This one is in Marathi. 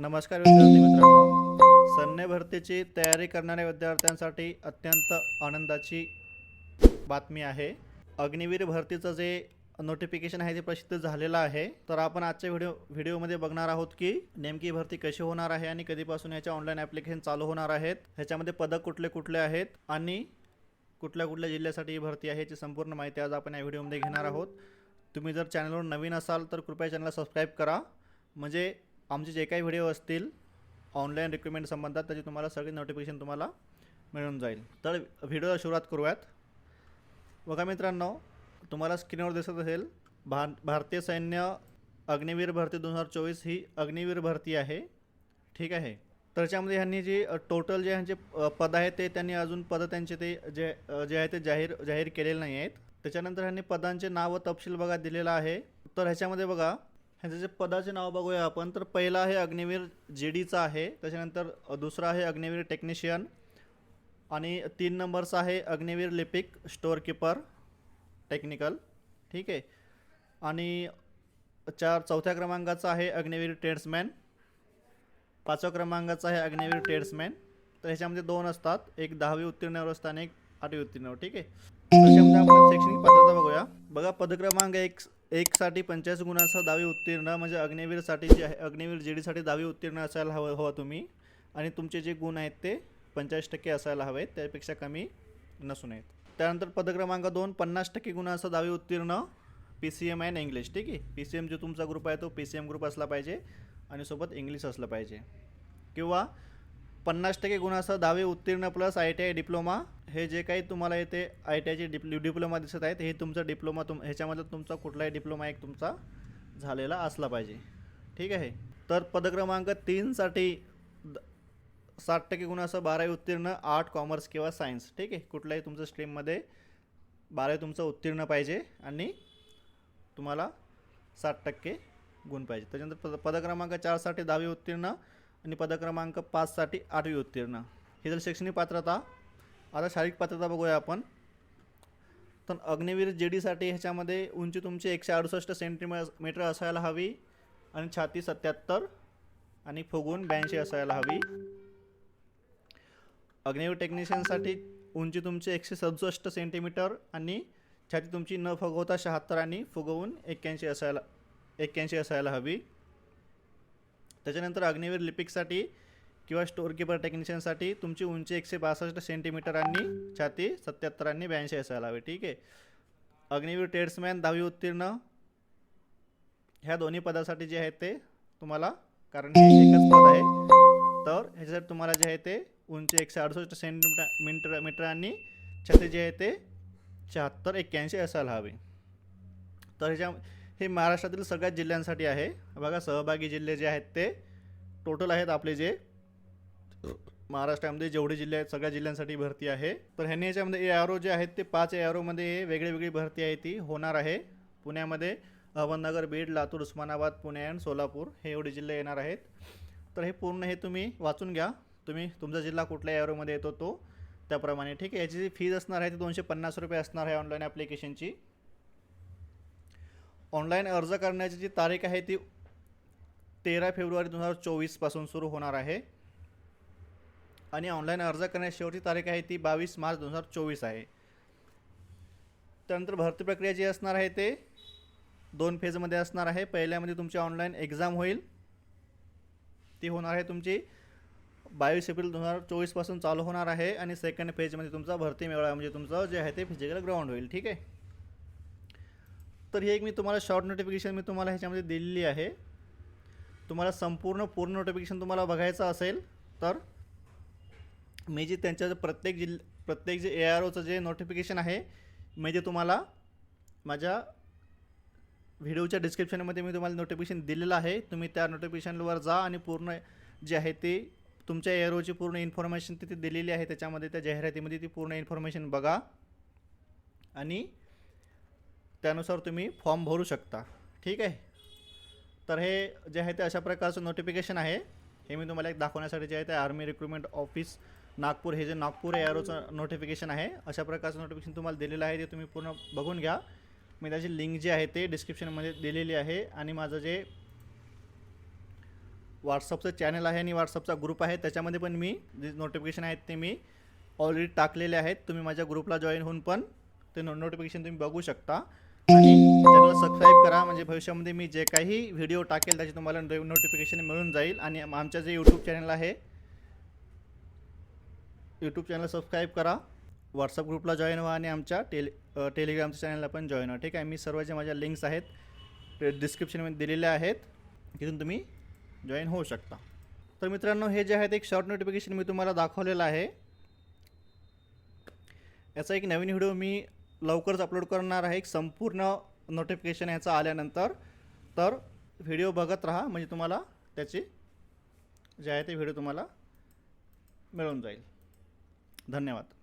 नमस्कार विद्यार्थी मित्रांनो. सैन्य भरतीची तयारी करणाऱ्या विद्यार्थ्यांसाठी अत्यंत आनंदाची बातमी आहे. अग्निवीर भरतीचं जे नोटिफिकेशन आहे ते प्रसिद्ध झालेलं आहे. तर आपण आजच्या व्हिडिओ व्हिडिओमध्ये बघणार आहोत की नेमकी भरती कशी होणार आहे आणि कधीपासून याच्या ऑनलाईन ॲप्लिकेशन चालू होणार आहेत. ह्याच्यामध्ये पदक कुठले कुठले आहेत आणि कुठल्या कुठल्या जिल्ह्यासाठी ही भरती आहे याची संपूर्ण माहिती आज आपण या व्हिडिओमध्ये घेणार आहोत. तुम्ही जर चॅनलवर नवीन असाल तर कृपया चॅनलला सबस्क्राईब करा. म्हणजे आमचे जे काही व्हिडिओ असतील ऑनलाईन रिक्रुटमेंट संबंधात त्याची तुम्हाला सगळी नोटिफिकेशन तुम्हाला मिळून जाईल. तर व्हिडिओला सुरुवात करूयात. बघा मित्रांनो तुम्हाला स्क्रीनवर दिसत असेल भार भारतीय सैन्य अग्निवीर भरती दोन हजार चोवीस ही अग्निवीर भरती आहे. ठीक आहे? तर त्याच्यामध्ये ह्यांनी जी टोटल जे ह्यांचे पद आहेत ते त्यांनी अजून पद त्यांचे ते जे जे आहे ते जाहीर जाहीर केलेले नाही आहेत त्याच्यानंतर ह्यांनी पदांचे नाव व तपशील बघा दिलेला आहे. तर ह्याच्यामध्ये बघा ह्याचं जे पदाचे नाव बघूया आपण तर पहिला आहे अग्निवीर जी डीचा आहे त्याच्यानंतर दुसरा आहे अग्निवीर टेक्निशियन आणि तीन नंबरचा आहे अग्निवीर लिपिक स्टोअरकीपर टेक्निकल ठीक आहे. आणि चार चौथ्या क्रमांकाचा आहे अग्निवीर ट्रेड्समॅन पाचव्या क्रमांकाचा आहे अग्निवीर ट्रेड्समॅन तर ह्याच्यामध्ये दोन असतात एक दहावी उत्तीर्णावर असतं आणि एक आठवी उत्तीर्णावर ठीक आहे. त्याच्यामध्ये आपण शैक्षणिक पात्रता बघूया. बघा पदक्रमांक एक एकसाठी पंचाळीस गुणांसह दावी उत्तीर्ण म्हणजे अग्निवीरसाठी जे आहे अग्निवीर जेडीसाठी डीसाठी उत्तीर्ण असायला हवं हवं तुम्ही. आणि तुमचे जे गुण आहेत ते पंचाळीस टक्के असायला हवेत त्यापेक्षा कमी नसू नयेत. त्यानंतर पदक्रमांक दोन पन्नास टक्के गुणांसह दहावी उत्तीर्ण P C M and English ठीक आहे? पी सी एम जो तुमचा ग्रुप आहे तो पी सी एम ग्रुप असला पाहिजे आणि सोबत इंग्लिश असलं पाहिजे. किंवा पन्नास टक्के गुणासह दावे उत्तीर्ण plus I T I diploma हे जे काही तुम्हाला येते आय टी आयचे डिप डिप्लोमा दिसत आहेत हे तुमचा डिप्लोमा तुम ह्याच्यामध्ये तुमचा कुठलाही डिप्लोमा एक तुमचा झालेला असला पाहिजे. ठीक आहे? तर पदक्रमांक तीनसाठी द साठ टक्के गुणासह बारावी उत्तीर्ण आर्ट कॉमर्स किंवा सायन्स. ठीक आहे? कुठल्याही तुमचं स्ट्रीममध्ये बारावी तुमचं उत्तीर्ण पाहिजे आणि तुम्हाला साठ टक्के गुण पाहिजे. त्याच्यानंतर पद पदक्रमांक चारसाठी दहावी उत्तीर्ण आणि पदक्रमांक पाचसाठी आठवी उत्तीर्ण. ही जर शैक्षणिक पात्रता आता शारीरिक पात्रता बघूया आपण. तर अग्निवीर जे डीसाठी ह्याच्यामध्ये उंची तुमची एकशे अडुसष्ट सेंटीमी मीटर असायला हवी आणि छाती सत्याहत्तर आणि फुगून ब्याऐंशी असायला हवी. अग्निवीर टेक्निशियनसाठी उंची तुमची एकशे सदुसष्ट सेंटीमीटर आणि छाती तुमची न फुगवता शहात्तर आणि फुगवून एक्क्याऐंशी असायला एक्क्याऐंशी असायला हवी. त्याच्यानंतर अग्निवीर लिपिकसाठी किंवा स्टोअर किपर टेक्निशियनसाठी तुमची उंची एकशे बासष्ट सेंटीमीटर आणि छाती सत्याहत्तर आणि ब्याऐंशी असायला हवी ठीक आहे? अग्निवीर ट्रेड्समॅन दहावी उत्तीर्ण ह्या दोन्ही पदासाठी जे आहे ते तुम्हाला कारण हे एकच पद आहे. तर ह्याच्यासाठी तुम्हाला जे आहे ते उंची एकशे अडुसष्ट सेंटीमीटर मीटर मीटर आणि छाती जे आहे ते शहात्तर एक्क्याऐंशी असायला हवी. तर ह्याच्या हे महाराष्ट्रातील सगळ्याच जिल्ह्यांसाठी आहे. बघा सहभागी जिल्हे जे आहेत ते टोटल आहेत आपले जे महाराष्ट्रामध्ये जेवढे जिल्हे आहेत सगळ्या जिल्ह्यांसाठी भरती आहे. तर ह्यांनी याच्यामध्ये ए आर ओ जे आहेत ते पाच ए आर ओमध्ये वेगळी वेगळी भरती आहे ती होणार आहे. पुण्यामध्ये अहमदनगर बीड लातूर उस्मानाबाद पुणे आणि सोलापूर हे एवढे जिल्हे येणार आहेत. तर हे पूर्ण हे तुम्ही वाचून घ्या. तुम्ही तुमचा जिल्हा कुठल्या ए आर ओमध्ये येतो तो त्याप्रमाणे ठीक आहे? याची जी फीज असणार आहे ती दोनशे पन्नास रुपये असणार आहे ऑनलाईन ॲप्लिकेशनची ऑनलाईन अर्ज करण्याची जी तारीख आहे ती तेरा फेब्रुवारी दोन हजार चोवीसपासून सुरू होणार आहे. आणि ऑनलाईन अर्ज करण्याची शेवटची तारीख आहे ती बावीस मार्च दोन हजार चोवीस आहे. त्यानंतर भरती प्रक्रिया जी असणार आहे ते दोन फेजमध्ये असणार आहे. पहिल्यामध्ये तुमची ऑनलाईन एक्झाम होईल. ती होणार आहे तुमची बावीस एप्रिल दोन हजार चोवीसपासून चालू होणार आहे आणि सेकंड फेजमध्ये तुमचा भरती मेळावा म्हणजे तुमचं जे आहे ते फिजिकल ग्राउंड होईल ठीक आहे? तर हे एक मी तुम्हाला शॉर्ट नोटिफिकेशन मी तुम्हाला ह्याच्यामध्ये दिलेली आहे. तुम्हाला संपूर्ण पूर्ण नोटिफिकेशन तुम्हाला बघायचं असेल तर मी जे त्यांच्या प्रत्येक जिल्ह प्रत्येक जे ए आर ओचं जे नोटिफिकेशन आहे मी जे तुम्हाला माझ्या व्हिडिओच्या डिस्क्रिप्शनमध्ये मी तुम्हाला नोटिफिकेशन दिलेलं आहे. तुम्ही त्या नोटिफिकेशनवर जा आणि पूर्ण जे आहे ते तुमच्या ए आर ओची पूर्ण इन्फॉर्मेशन तिथे दिलेली आहे. त्याच्यामध्ये त्या जाहिरातीमध्ये ती पूर्ण इन्फॉर्मेशन बघा. आणि त्यानुसार तुम्ही फॉर्म भरू शकता. ठीक आहे? तर हे जे आहे ते अशा प्रकारचं नोटिफिकेशन आहे. हे मी तुम्हाला एक दाखवण्यासाठी जे आहे ते आर्मी रिक्रुटमेंट ऑफिस नागपूर हे जे नागपूर एअरोचं नोटिफिकेशन आहे अशा प्रकारचं नोटिफिकेशन तुम्हाला दिलेलं आहे ते तुम्ही पूर्ण बघून घ्या. मी त्याची लिंक जी आहे ते डिस्क्रिप्शनमध्ये दिलेली आहे. आणि माझं जे व्हॉट्सअपचं चॅनल आहे आणि व्हॉट्सअपचा ग्रुप आहे त्याच्यामध्ये पण मी जे नोटिफिकेशन आहेत ते मी ऑलरेडी टाकलेले आहेत. तुम्ही माझ्या ग्रुपला जॉईन होऊन पण ते नो नोटिफिकेशन तुम्ही बघू शकता. आणि चॅनल सबस्क्राईब करा म्हणजे भविष्यामध्ये मी जे काही व्हिडिओ टाकेल त्याचे तुम्हाला नोटिफिकेशन मिळून जाईल. आणि आमच्या आमचं जे यूट्यूब चॅनल आहे यूट्यूब चॅनल सबस्क्राईब करा. व्हॉट्सअप ग्रुपला जॉईन व्हा आणि आमच्या टेली टेलिग्रामच्या चॅनलला पण जॉईन व्हा. ठीक आहे? मी सर्व ज्या माझ्या लिंक्स आहेत डिस्क्रिप्शनमध्ये दिलेल्या आहेत. तिथून तुम्ही जॉईन होऊ शकता. तर मित्रांनो हे जे आहेत एक शॉर्ट नोटिफिकेशन मी तुम्हाला दाखवलेलं आहे. याचा एक नवीन व्हिडिओ मी लवकरच अपलोड करणार आहे. एक संपूर्ण नोटिफिकेशन याचा आल्यानंतर. तर व्हिडिओ बघत राहा. म्हणजे तुम्हाला त्याची जे आहे ते व्हिडिओ तुम्हाला मिळून जाईल. धन्यवाद.